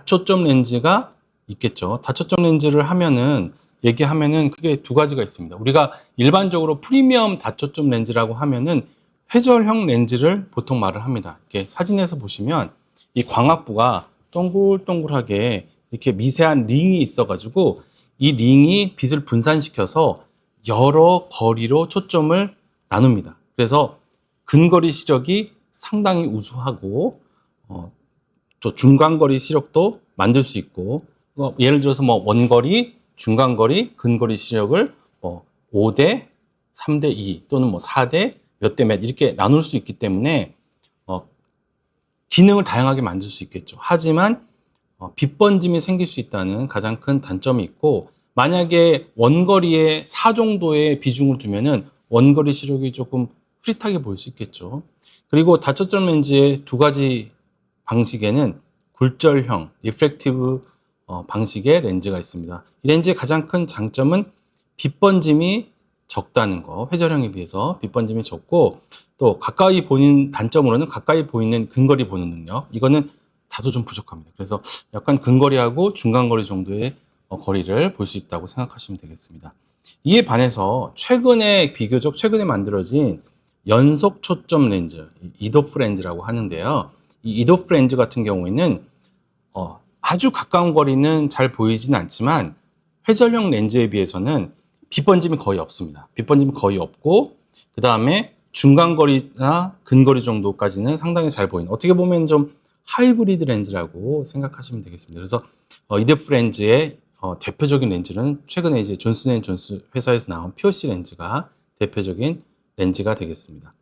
다초점 렌즈가 있겠죠. 다초점 렌즈를 하면은 얘기하면은 크게 두 가지가 있습니다. 우리가 일반적으로 프리미엄 다초점 렌즈라고 하면은 회절형 렌즈를 보통 말을 합니다. 이렇게 사진에서 보시면 이 광학부가 동글동글하게 이렇게 미세한 링이 있어가지고 이 링이 빛을 분산시켜서 여러 거리로 초점을 나눕니다. 그래서 근거리 시력이 상당히 우수하고 어, 또 중간거리 시력도 만들 수 있고 어, 예를 들어서 뭐 원거리, 중간거리, 근거리 시력을 뭐 5대 3대 2 또는 뭐 4대 몇 대 몇 이렇게 나눌 수 있기 때문에 어, 기능을 다양하게 만들 수 있겠죠. 하지만 어, 빛번짐이 생길 수 있다는 가장 큰 단점이 있고 만약에 원거리에 4 정도의 비중을 두면은 원거리 시력이 조금 흐릿하게 보일 수 있겠죠. 그리고 다초점 렌즈의 두 가지 방식에는 굴절형, 리프렉티브 어, 방식의 렌즈가 있습니다. 이 렌즈의 가장 큰 장점은 빛 번짐이 적다는 거, 회절형에 비해서 빛 번짐이 적고 또 가까이 보이는 단점으로는 가까이 보이는 근거리 보는 능력, 이거는 다소 좀 부족합니다. 그래서 약간 근거리하고 중간거리 정도의 어, 거리를 볼 수 있다고 생각하시면 되겠습니다. 이에 반해서 최근에 비교적 최근에 만들어진 연속 초점 렌즈, 이도프 렌즈라고 하는데요. 이 이도 프 렌즈 같은 경우에는 어, 아주 가까운 거리는 잘 보이진 않지만 회절형 렌즈에 비해서는 빛번짐이 거의 없습니다. 빛번짐이 거의 없고 그 다음에 중간 거리나 근거리 정도까지는 상당히 잘 보이는 어떻게 보면 좀 하이브리드 렌즈라고 생각하시면 되겠습니다. 그래서 어, 이데프 렌즈의 어, 대표적인 렌즈는 최근에 이제 존슨앤존슨 회사에서 나온 POC 렌즈가 대표적인 렌즈가 되겠습니다.